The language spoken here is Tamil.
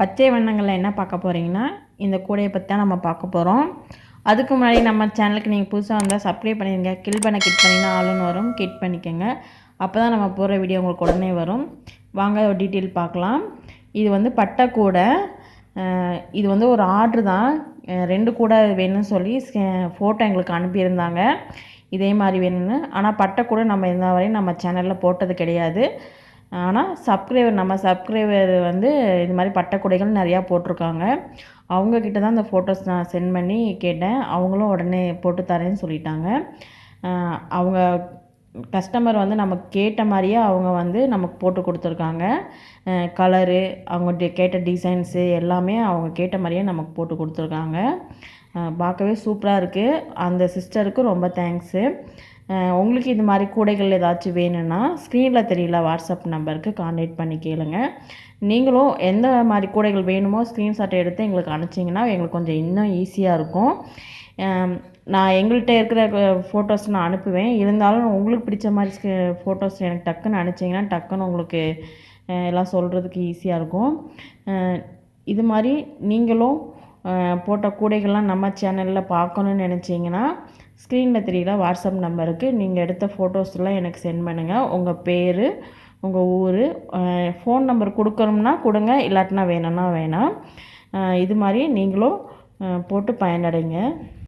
பச்சை வண்ணங்களில் என்ன பார்க்க போகிறீங்கன்னா இந்த கூடையை பற்றி தான் நம்ம பார்க்க போகிறோம் அதுக்கு முன்னாடி நம்ம சேனலுக்கு நீங்கள் புதுசாக வந்தால் சப்ஸ்கிரைப் பண்ணிடுங்க கில் பண்ண கிட் பண்ணிங்கன்னா ஆளுன்னு வரும். கிட் பண்ணிக்கோங்க. அப்போ தான் நம்ம போடுற வீடியோ உங்களுக்கு உடனே வரும். வாங்க ஒரு டீட்டெயில் பார்க்கலாம். இது வந்து பட்டை கூடை. இது வந்து ஒரு ஆர்டர் தான். ரெண்டு கூடை வேணும்னு சொல்லி ஃபோட்டோ எங்களுக்கு அனுப்பியிருந்தாங்க. இதே மாதிரி வேணும்னு. ஆனால் பட்டை கூட நம்ம இருந்த வரையும் நம்ம சேனலில் போட்டது கிடையாது. ஆனால் சப்ஸ்கிரைபர் நம்ம சப்ஸ்கிரைபர் வந்து இது மாதிரி பட்டக்குடைகள் நிறையா போட்டிருக்காங்க. அவங்கக்கிட்ட தான் அந்த ஃபோட்டோஸ் நான் சென்ட் பண்ணி கேட்டேன். அவங்களும் உடனே போட்டு தரேன்னு சொல்லிட்டாங்க. அவங்க கஸ்டமர் வந்து நமக்கு கேட்ட மாதிரியே அவங்க வந்து நமக்கு போட்டு கொடுத்துருக்காங்க. கலரு அவங்க கேட்ட டிசைன்ஸு எல்லாமே அவங்க கேட்ட மாதிரியே நமக்கு போட்டு கொடுத்துருக்காங்க. பார்க்கவே சூப்பராக இருக்குது அந்த சிஸ்டருக்கு ரொம்ப தேங்க்ஸு உங்களுக்கு இது மாதிரி கூடைகள் ஏதாச்சும் வேணும்னா ஸ்க்ரீனில் தெரியல வாட்ஸ்அப் நம்பருக்கு காண்டாக்ட் பண்ணி கேளுங்க. நீங்களும் எந்த மாதிரி கூடைகள் வேணுமோ ஸ்க்ரீன்ஷாட் எடுத்து எங்களுக்கு அனுப்பிச்சிங்கன்னா எங்களுக்கு கொஞ்சம் இன்னும் ஈஸியாக இருக்கும். நான் எங்கள்கிட்ட இருக்கிற ஃபோட்டோஸ் நான் அனுப்புவேன். இருந்தாலும் உங்களுக்கு பிடிச்ச மாதிரி ஃபோட்டோஸ் எனக்கு டக்குன்னு அனுப்பிச்சிங்கன்னா டக்குன்னு உங்களுக்கு எல்லாம் சொல்கிறதுக்கு ஈஸியாக இருக்கும். இது மாதிரி நீங்களும் போட்ட கூடைகள்லாம் நம்ம சேனலில் பார்க்கணுன்னு நினச்சிங்கன்னா ஸ்க்ரீனில் தெரியல வாட்ஸ்அப் நம்பருக்கு நீங்கள் எடுத்த ஃபோட்டோஸ்லாம் எனக்கு சென்ட் பண்ணுங்கள் உங்கள் பேர் உங்கள் ஊர் ஃபோன் நம்பர் கொடுக்கணும்னா கொடுங்க இல்லாட்டினா வேணும்னா வேணாம். இது மாதிரி நீங்களும் போட்டு பயனடைங்க.